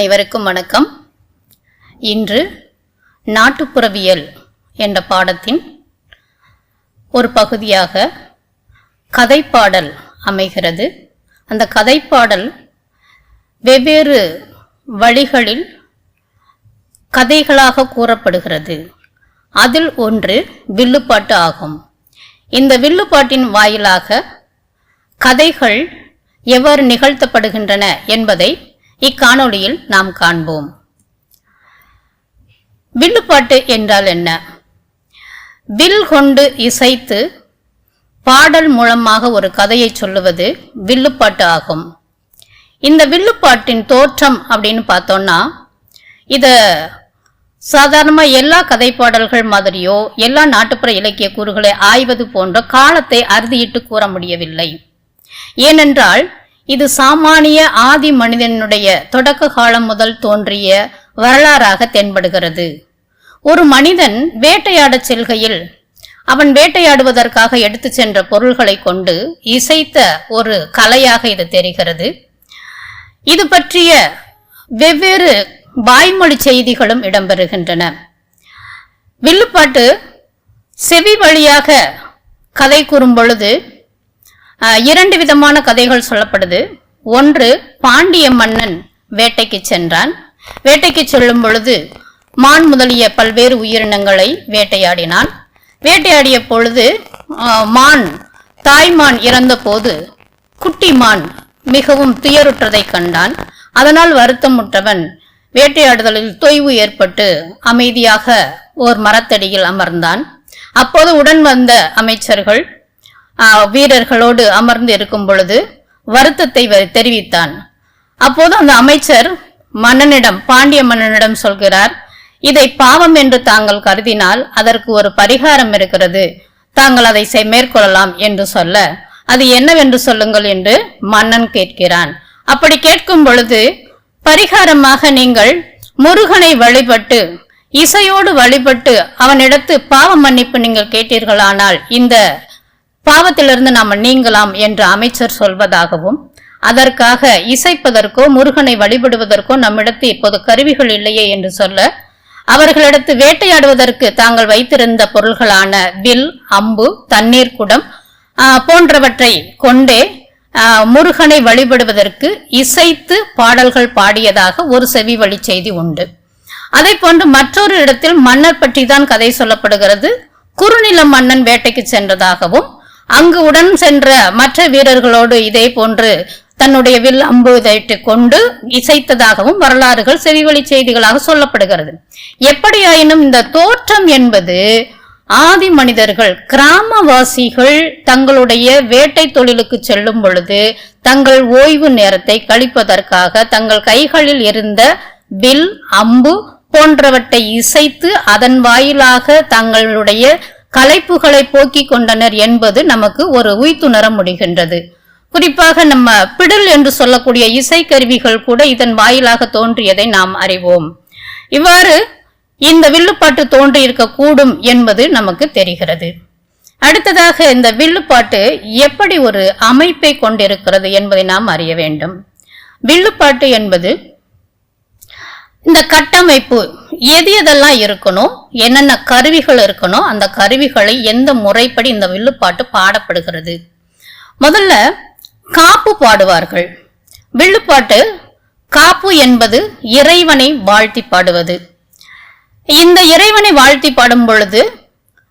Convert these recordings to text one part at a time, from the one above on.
அனைவருக்கும் வணக்கம். இன்று நாட்டுப்புறவியல் என்ற பாடத்தின் ஒரு பகுதியாக கதைப்பாடல் அமைகிறது. அந்த கதைப்பாடல் வெவ்வேறு வழிகளில் கதைகளாக கூறப்படுகிறது. அதில் ஒன்று வில்லுப்பாட்டு ஆகும். இந்த வில்லுப்பாட்டின் வாயிலாக கதைகள் எவ்வாறு நிகழ்த்தப்படுகின்றன என்பதை இக்காணொளியில் நாம் காண்போம். வில்லுப்பாட்டு என்றால் என்ன? வில் கொண்டு இசைத்து பாடல் மூலமாக ஒரு கதையை சொல்லுவது வில்லுப்பாட்டு ஆகும். இந்த வில்லுப்பாட்டின் தோற்றம் அப்படின்னு பார்த்தோம்னா இத சாதாரணமாக எல்லா கதை பாடல்கள் மாதிரியோ எல்லா நாட்டுப்புற இலக்கிய கூறுகளை ஆய்வது போன்ற காலத்தை அறுதியிட்டு கூற முடியவில்லை. ஏனென்றால் இது சாமானிய ஆதி மனிதனுடைய தொடக்க காலம் முதல் தோன்றிய வரலாறாக தென்படுகிறது. ஒரு மனிதன் வேட்டையாடச் செல்கையில் அவன் வேட்டையாடுவதற்காக எடுத்து சென்ற பொருள்களை கொண்டு இசைத்த ஒரு கலையாக இது தெரிகிறது. இது பற்றிய வெவ்வேறு வாய்மொழி செய்திகளும் இடம்பெறுகின்றன. வில்லுப்பாட்டு செவி வழியாக கதை கூறும் பொழுது இரண்டு விதமான கதைகள் சொல்லப்படுது. ஒன்று பாண்டிய மன்னன் வேட்டைக்கு சென்றான். வேட்டைக்கு செல்லும் பொழுது மான் முதலிய பல்வேறு உயிரினங்களை வேட்டையாடினான். வேட்டையாடிய பொழுது மான் தாய்மான் இறந்தபோது குட்டி மான் மிகவும் துயருற்றதைக் கண்டான். அதனால் வருத்தமுற்றவன் வேட்டையாடுதலில் தொய்வு ஏற்பட்டு அமைதியாக ஓர் மரத்தடியில் அமர்ந்தான். அப்போது உடன் வந்த அமைச்சர்கள் வீரர்களோடு அமர்ந்து இருக்கும் பொழுது வருத்தத்தை வ- தெரிவித்தான். அப்போது அந்த அமைச்சர் மன்னனிடம் பாண்டிய மன்னனிடம் சொல்கிறார் இதை பாவம் என்று தாங்கள் கருதினால் அதற்கு ஒரு பரிகாரம் இருக்கிறது. தாங்கள் அதை செய்- மேற்கொள்ளலாம் என்று சொல்ல அது என்னவென்று சொல்லுங்கள் என்று மன்னன் கேட்கிறான். அப்படி கேட்கும் பொழுது பரிகாரமாக நீங்கள் முருகனை வழிபட்டு இசையோடு வழிபட்டு அவனிடத்து பாவ மன்னிப்பு நீங்கள் கேட்டீர்களானால் இந்த பாவத்திலிருந்து நாம் நீங்கலாம் என்று அமைச்சர் சொல்வதாகவும் அதற்காக இசைப்பதற்கோ முருகனை வழிபடுவதற்கோ நம்மிடத்து இப்போது கருவிகள் இல்லையே என்று சொல்ல அவர்களிடத்து வேட்டையாடுவதற்கு தாங்கள் வைத்திருந்த பொருள்களான வில் அம்பு தண்ணீர் குடம் போன்றவற்றை கொண்டே முருகனை வழிபடுவதற்கு இசைத்து பாடல்கள் பாடியதாக ஒரு செவி வழி செய்தி உண்டு. அதை போன்று மற்றொரு இடத்தில் மன்னர் பற்றி தான் கதை சொல்லப்படுகிறது. குறுநில மன்னன் வேட்டைக்கு சென்றதாகவும் அங்கு உடன் சென்ற மற்ற வீரர்களோடு இதே போன்று தன்னுடைய வில் அம்பு இதைட்டு கொண்டு இசைத்ததாகவும் வரலாறுகள் செவிவழி செய்திகளாக சொல்லப்படுகிறது. எப்படியாயினும் இந்த தோற்றம் என்பது ஆதி மனிதர்கள் கிராமவாசிகள் தங்களுடைய வேட்டை தொழிலுக்கு செல்லும் பொழுது தங்கள் ஓய்வு நேரத்தை கழிப்பதற்காக தங்கள் கைகளில் இருந்த வில் அம்பு போன்றவற்றை இசைத்து அதன் வாயிலாக தங்களுடைய கலைப்புகளை போக்கிக் கொண்டனர் என்பது நமக்கு ஒரு உய்த்துணர முடிகின்றது. குறிப்பாக நம்ம பிடல் என்று சொல்லக்கூடிய இசைக்கருவிகள் கூட இதன் வாயிலாக தோன்றியதை நாம் அறிவோம். இவ்வாறு இந்த வில்லுப்பாட்டு தோன்றியிருக்க கூடும் என்பது நமக்கு தெரிகிறது. அடுத்ததாக இந்த வில்லுப்பாட்டு எப்படி ஒரு அமைப்பை கொண்டிருக்கிறது என்பதை நாம் அறிய வேண்டும். வில்லுப்பாட்டு என்பது இந்த கட்டமைப்பு எது எதெல்லாம் இருக்கணும் என்னென்ன கருவிகள் இருக்கணும் அந்த கருவிகளை எந்த முறைப்படி இந்த வில்லுப்பாட்டு பாடப்படுகிறது? முதல்ல காப்பு பாடுவார்கள். வில்லுப்பாட்டு காப்பு என்பது இறைவனை வாழ்த்தி பாடுவது. இந்த இறைவனை வாழ்த்தி பாடும் பொழுது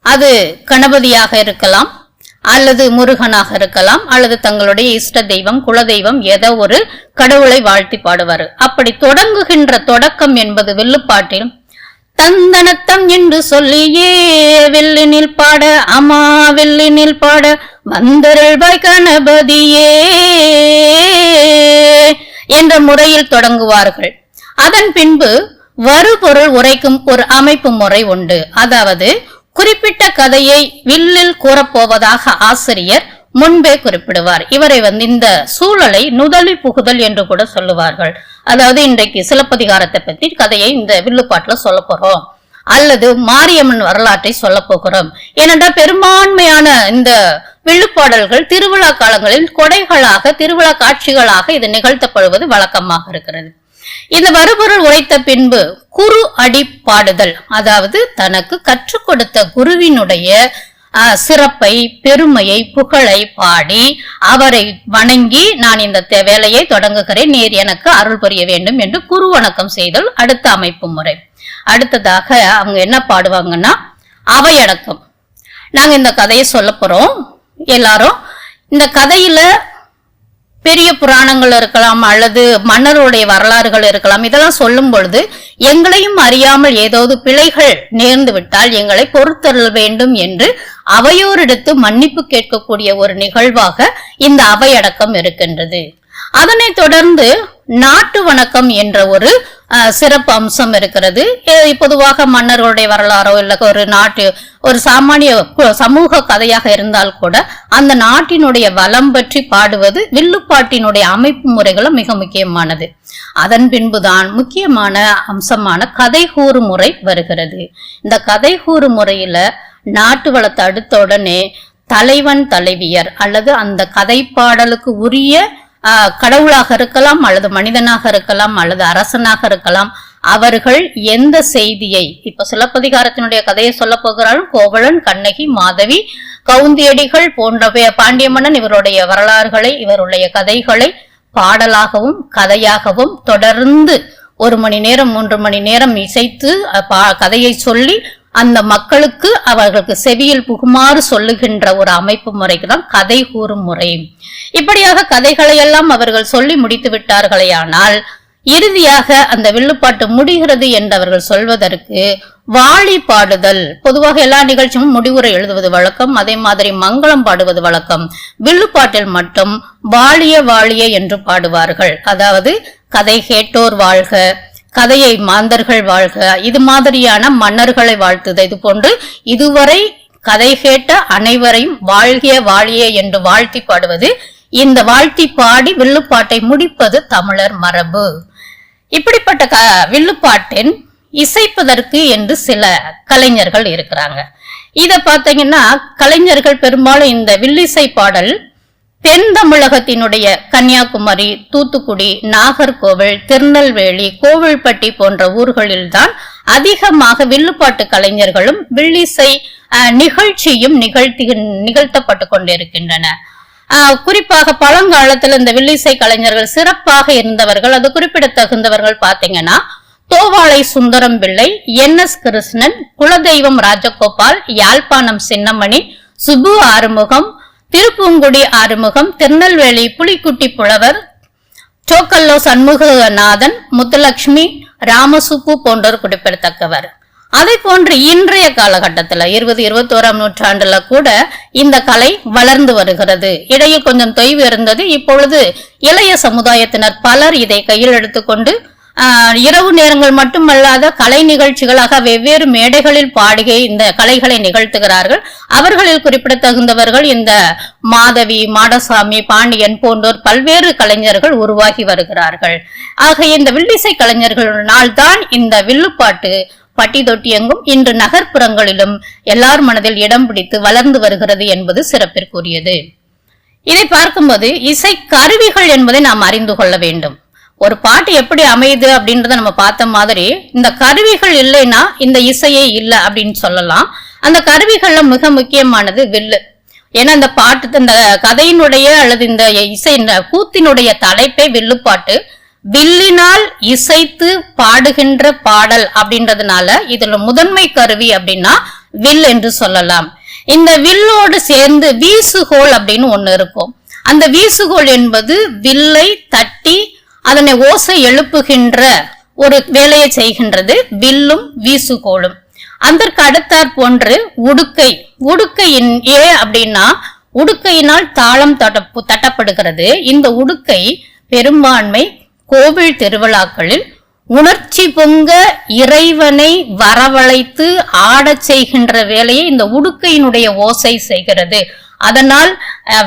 அது கணபதியாக இருக்கலாம் அல்லது முருகனாக இருக்கலாம் அல்லது தங்களுடைய இஷ்ட தெய்வம் குலதெய்வம் ஏதோ ஒரு கடவுளை வாழ்த்தி பாடுவார். அப்படி தொடங்குகின்ற தொடக்கம் என்பது வில்லுப்பாட்டில் தந்தனத்தம் என்று சொல்லியே வெள்ளினில் பாட அம்மா வெள்ளினில் பாட வந்தருள்வாய் கணபதியே என்ற முறையில் தொடங்குவார்கள். அதன் பின்பு வருபொருள் உரைக்கும் ஒரு அமைப்பு முறை உண்டு. அதாவது குறிப்பிட்ட கதையை வில்லில் கூறப்போவதாக ஆசிரியர் முன்பே குறிப்பிடுவார். இவரை வந்து இந்த சூழலை நுதலி புகுதல் என்று கூட சொல்லுவார்கள். அதாவது இன்றைக்கு சிலப்பதிகாரத்தை பத்தி கதையை இந்த வில்லுப்பாட்டுல சொல்ல போறோம். அல்லது மாரியம்மன் வரலாற்றை சொல்ல போகிறோம். ஏனென்றால் பெரும்பான்மையான இந்த வில்லுப்பாடல்கள் திருவிழா காலங்களில் கொடைகளாக திருவிழா காட்சிகளாக இது நிகழ்த்தப்படுவது வழக்கமாக இருக்கிறது. இந்த வருபொருள் உரைத்த பின்பு குரு அடி பாடுதல் அதாவது தனக்கு கற்றுக் கொடுத்த குருவினுடைய அஹ், சிறப்பை பெருமையை புகழை பாடி அவரை வணங்கி நான் இந்த தே- வேலையை தொடங்குகிறேன் நீர் எனக்கு அருள் புரிய வேண்டும் என்று குரு வணக்கம் செய்தல் அடுத்த அமைப்பு முறை. அடுத்ததாக அவங்க என்ன பாடுவாங்கன்னா அவையடக்கம். நாங்க இந்த கதையை சொல்ல போறோம். எல்லாரும் இந்த கதையில பெரிய புராணங்கள் இருக்கலாம் அல்லது மன்னருடைய வரலாறுகள் இருக்கலாம் இதெல்லாம் சொல்லும் பொழுது எங்களையும் அறியாமல் ஏதாவது பிழைகள் நேர்ந்து விட்டால் எங்களை பொறுத்தருள் வேண்டும் என்று அவையோரிடத்து மன்னிப்பு கேட்கக்கூடிய ஒரு நிகழ்வாக இந்த அவையடக்கம் இருக்கின்றது. அதனைத் தொடர்ந்து நாட்டு வணக்கம் என்ற ஒரு சிறப்பு அம்சம் இருக்கிறது. பொதுவாக மன்னர்களுடைய வரலாறோ இல்லை ஒரு நாட்டு ஒரு சாமானிய சமூக கதையாக இருந்தால் கூட அந்த நாட்டினுடைய வளம் பற்றி பாடுவது வில்லுப்பாட்டினுடைய அமைப்பு முறைகளும் மிக முக்கியமானது. அதன் பின்புதான் முக்கியமான அம்சமான கதை கூறு முறை வருகிறது. இந்த கதை கூறு முறையில நாட்டு வளத்தை அடுத்த உடனே தலைவன் தலைவியர் அல்லது அந்த கதை பாடலுக்கு உரிய கடவுளாக இருக்கலாம் அல்லது மனிதனாக இருக்கலாம் அல்லது அரசனாக இருக்கலாம் அவர்கள் எந்த செய்தியை இப்ப சிலப்பதிகாரத்தினுடைய கதையை சொல்ல போகிறாள் கோவலன் கண்ணகி மாதவி கவுந்தியடிகள் போன்ற பாண்டியமன்னன் பாண்டிய மன்னன் இவருடைய வரலாறுகளை இவருடைய கதைகளை பாடலாகவும் கதையாகவும் தொடர்ந்து ஒரு மணி நேரம் மூன்று மணி நேரம் இசைத்து பா- கதையை சொல்லி அந்த மக்களுக்கு அவர்களுக்கு செவியில் புகுமாறு சொல்லுகின்ற ஒரு அமைப்பு முறைக்கு தான் கதை கூறும் முறை. இப்படியாக கதைகளை எல்லாம் அவர்கள் சொல்லி முடித்து விட்டார்களே ஆனால் இறுதியாக அந்த வில்லுப்பாட்டு முடிகிறது என்று அவர்கள் சொல்வதற்கு வாழி பாடுதல். பொதுவாக எல்லா நிகழ்ச்சியும் முடிவுரை எழுதுவது வழக்கம் அதே மாதிரி மங்களம் பாடுவது வழக்கம். வில்லுப்பாட்டில் மட்டும் வாழிய வாழிய என்று பாடுவார்கள். அதாவது கதை கேட்டோர் வாழ்க. கதையை மாந்தர்கள் வாழ்க. இது மாதிரியான மன்னர்களை வாழ்த்துது இது போன்று இதுவரை கதை கேட்ட அனைவரையும் வாழ்கிய வாழிய என்று வாழ்த்தி பாடுவது. இந்த வாழ்த்தி பாடி வில்லுப்பாட்டை முடிப்பது தமிழர் மரபு. இப்படிப்பட்ட க வில்லுப்பாட்டின் இசைப்பதற்கு என்று சில கலைஞர்கள் இருக்கிறாங்க. இத பாத்தீங்கன்னா கலைஞர்கள் பெரும்பாலும் இந்த வில்லிசை பாடல் தென் தமிழகத்தினுடைய கன்னியாகுமரி தூத்துக்குடி நாகர்கோவில் திருநெல்வேலி கோவில்பட்டி போன்ற ஊர்களில்தான் அதிகமாக வில்லுப்பாட்டு கலைஞர்களும் வில்லிசை நிகழ்ச்சியும் நிகழ்த்தி நிகழ்த்தப்பட்டு கொண்டிருக்கின்றன. குறிப்பாக பழங்காலத்தில் இந்த வில்லிசை கலைஞர்கள் சிறப்பாக இருந்தவர்கள் அது குறிப்பிடத்தகுந்தவர்கள் பாத்தீங்கன்னா தோவாளை சுந்தரம் பிள்ளை என் எஸ் கிருஷ்ணன் குலதெய்வம் ராஜகோபால் யாழ்ப்பாணம் சின்னமணி சுபு ஆறுமுகம் திருப்பூங்குடி ஆறுமுகம் திருநெல்வேலி புலிக்குட்டி புலவர் சோக்கல்லோ சண்முகநாதன் முத்துலட்சுமி ராமசுப்பு போன்றோர் குறிப்பிடத்தக்கவர். அதை போன்று இன்றைய காலகட்டத்தில் இருபது இருபத்தோராம் நூற்றாண்டுல கூட இந்த கலை வளர்ந்து வருகிறது. இடையே கொஞ்சம் தொய்வு இருந்தது. இப்பொழுது இளைய சமுதாயத்தினர் பலர் இதை கையில் எடுத்துக்கொண்டு இரவு நேரங்கள் மட்டுமல்லாத கலை நிகழ்ச்சிகளாக வெவ்வேறு மேடைகளில் பாடுகை இந்த கலைகளை நிகழ்த்துகிறார்கள். அவர்களில் குறிப்பிடத்தகுந்தவர்கள் இந்த மாதவி மாடசாமி பாண்டியன் போன்றோர் பல்வேறு கலைஞர்கள் உருவாகி வருகிறார்கள். ஆக இந்த வில்லிசை கலைஞர்களினால் தான் இந்த வில்லுப்பாட்டு பட்டி தொட்டி எங்கும் இன்று நகர்ப்புறங்களிலும் எல்லார் மனதில் இடம் பிடித்து வளர்ந்து வருகிறது என்பது சிறப்பிற்குரியது. இதை பார்க்கும்போது இசை கருவிகள் என்பதை நாம் அறிந்து கொள்ள வேண்டும். ஒரு பாட்டு எப்படி அமையுது அப்படின்றத நம்ம பார்த்த மாதிரி இந்த கருவிகள் இல்லைன்னா இந்த இசையே இல்லை அப்படின்னு சொல்லலாம். அந்த கருவிகள்ல மிக முக்கியமானது வில்லு. ஏன்னா இந்த பாட்டு இந்த கதையினுடைய அல்லது இந்த இசை இந்த கூத்தினுடைய தலைப்பே வில்லுப்பாட்டு வில்லினால் இசைத்து பாடுகின்ற பாடல் அப்படின்றதுனால இதுல முதன்மை கருவி அப்படின்னா வில் என்று சொல்லலாம். இந்த வில்லோடு சேர்ந்து வீசுகோல் அப்படின்னு ஒண்ணு இருக்கும். அந்த வீசுகோல் என்பது வில்லை தட்டி அதனை ஓசை எழுப்புகின்ற ஒரு வேலையை செய்கின்றது வில்லும் வீசுகோளும் அதற்கு அடுத்தாற் போன்று உடுக்கை. உடுக்கையின் ஏ அப்படின்னா உடுக்கையினால் தாளம் தட்டப்பு தட்டப்படுகிறது. இந்த உடுக்கை பெரும்பான்மை கோவில் திருவிழாக்களில் உணர்ச்சி பொங்க இறைவனை வரவழைத்து ஆடச் செய்கின்ற வேலையை இந்த உடுக்கையினுடைய ஓசை செய்கிறது. அதனால்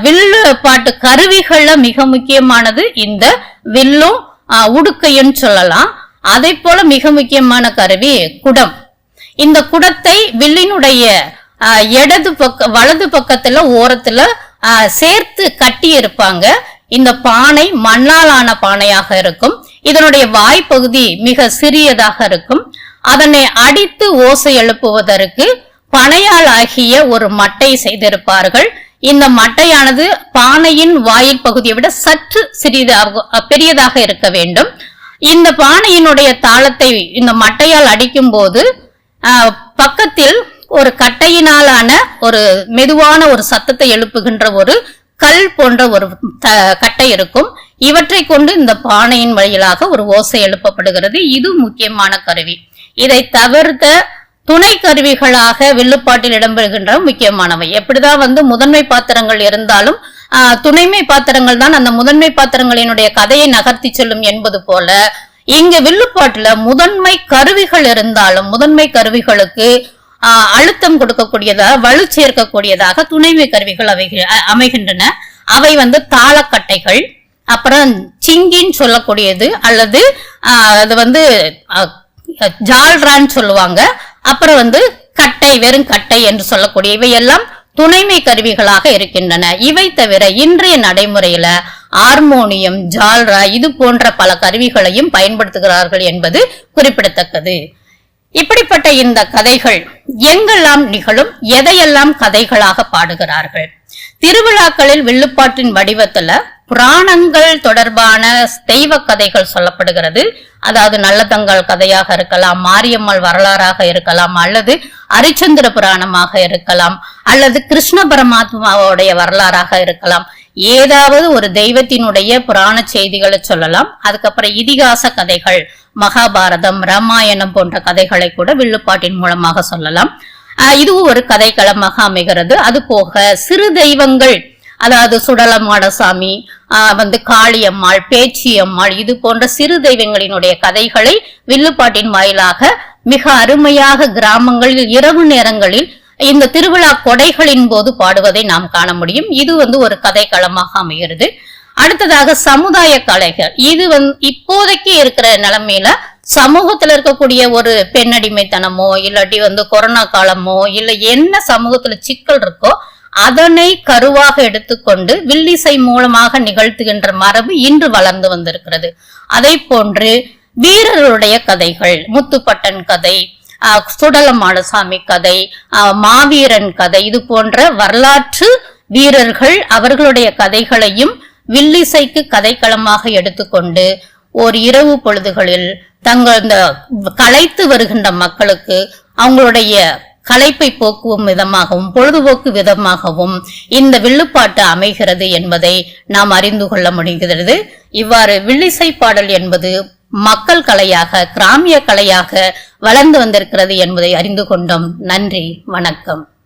வில்லு பாட்டு கருவிகள்ல மிக முக்கியமானது இந்த வில்லும் உடுக்கையும் சொல்லலாம். அதை போல மிக முக்கியமான கருவி குடம். இந்த குடத்தை வில்லினுடைய ஆஹ், இடது பக்க வலது பக்கத்துல ஓரத்துல சேர்த்து கட்டி இருப்பாங்க. இந்த பானை மண்ணாலான பானையாக இருக்கும். இதனுடைய வாய்ப்பகுதி மிக சிறியதாக இருக்கும். அதனை அடித்து ஓசை எழுப்புவதற்கு பனையால் ஆகிய ஒரு மட்டை செய்திருப்பார்கள். இந்த மட்டையானது பானையின் வாயில் பகுதியை விட சற்று சிறிதாக பெரியதாக இருக்க வேண்டும். இந்த பானையினுடைய தாளத்தை இந்த மட்டையால் அடிக்கும் போது பக்கத்தில் ஒரு கட்டையினாலான ஒரு மெதுவான ஒரு சத்தத்தை எழுப்புகின்ற ஒரு கல் போன்ற ஒரு த- கட்டை இருக்கும். இவற்றை கொண்டு இந்த பானையின் வழியிலாக ஒரு ஓசை எழுப்பப்படுகிறது. இது முக்கியமான கருவி. இதை தவிர்த்த துணை கருவிகளாக வில்லுப்பாட்டில் இடம்பெறுகின்ற முக்கியமானவை. எப்படிதான் வந்து முதன்மை பாத்திரங்கள் இருந்தாலும் துணைமை பாத்திரங்கள் தான் அந்த முதன்மை பாத்திரங்களினுடைய கதையை நகர்த்தி செல்லும் என்பது போல இங்க வில்லுப்பாட்டுல முதன்மை கருவிகள் இருந்தாலும் முதன்மை கருவிகளுக்கு அழுத்தம் கொடுக்கக்கூடியதாக வலு சேர்க்கக்கூடியதாக துணைமை கருவிகள் அவை அமைகின்றன. அவை வந்து தாளக்கட்டைகள் அப்புறம் சிங்கின்னு சொல்லக்கூடியது அல்லது அது வந்து ஜால்ரான்னு சொல்லுவாங்க. அப்புறம் வந்து கட்டை வெறும் கட்டை என்று சொல்லக்கூடிய இவையெல்லாம் துணைமை கருவிகளாக இருக்கின்றன. இவை தவிர இன்றைய நடைமுறையில ஹார்மோனியம் ஜால்ரா இது போன்ற பல கருவிகளையும் பயன்படுத்துகிறார்கள் என்பது குறிப்பிடத்தக்கது. இப்படிப்பட்ட இந்த கதைகள் எங்கெல்லாம் நிகழும் எதையெல்லாம் கதைகளாக பாடுகிறார்கள்? திருவிழாக்களில் வில்லுப்பாட்டின் வடிவத்துல புராணங்கள் தொடர்பான தெய்வ கதைகள் சொல்லப்படுகிறது. அதாவது நல்லதங்கள் கதையாக இருக்கலாம் மாரியம்மாள் வரலாறாக இருக்கலாம் அல்லது அரிச்சந்திர புராணமாக இருக்கலாம் அல்லது கிருஷ்ண பரமாத்மாவுடைய வரலாறாக இருக்கலாம். ஏதாவது ஒரு தெய்வத்தினுடைய புராண செய்திகளை சொல்லலாம். அதுக்கப்புறம் இதிகாச கதைகள் மகாபாரதம் ராமாயணம் போன்ற கதைகளை கூட வில்லுப்பாட்டின் மூலமாக சொல்லலாம். இதுவும் ஒரு கதைக்களமாக அமைகிறது. அது போக சிறு தெய்வங்கள் அதாவது சுடலமாடசாமி ஆஹ் வந்து காளியம்மாள் பேச்சியம்மாள் இது போன்ற சிறு தெய்வங்களினுடைய கதைகளை வில்லுப்பாட்டின் வாயிலாக மிக அருமையாக கிராமங்களில் இரவு நேரங்களில் இந்த திருவிழா கொடைகளின் போது பாடுவதை நாம் காண முடியும். இது வந்து ஒரு கதைக்களமாக அமைகிறது. அடுத்ததாக சமுதாய கலைகள். இது வந்து இப்போதைக்கு இருக்கிற நிலைமையில சமூகத்துல இருக்கக்கூடிய ஒரு பெண்ணடிமைத்தனமோ இல்லாட்டி வந்து கொரோனா காலமோ இல்ல என்ன சமூகத்துல சிக்கல் இருக்கோ அதனை கருவாக எடுத்துக்கொண்டு வில்லிசை மூலமாக நிகழ்த்துகின்ற மரபு இன்று வளர்ந்து வந்திருக்கிறது. அதை போன்று வீரர்களுடைய கதைகள் முத்துப்பட்டன் கதை சுடலமாடசாமி கதை மாவீரன் கதை இது போன்ற வரலாற்று வீரர்கள் அவர்களுடைய கதைகளையும் வில்லிசைக்கு கதைக்களமாக எடுத்துக்கொண்டு ஒரு இரவு பொழுதுகளில் தங்கள் இந்த களைத்து வருகின்ற மக்களுக்கு அவங்களுடைய களைப்பை போக்குவும் விதமாகவும் பொழுதுபோக்கு விதமாகவும் இந்த வில்லுப்பாட்டு அமைகிறது என்பதை நாம் அறிந்து கொள்ள முடிகிறது. இவ்வாறு வில்லிசை பாடல் என்பது மக்கள் கலையாக கிராமிய கலையாக வளர்ந்து வந்திருக்கிறது என்பதை அறிந்து கொண்டோம். நன்றி வணக்கம்.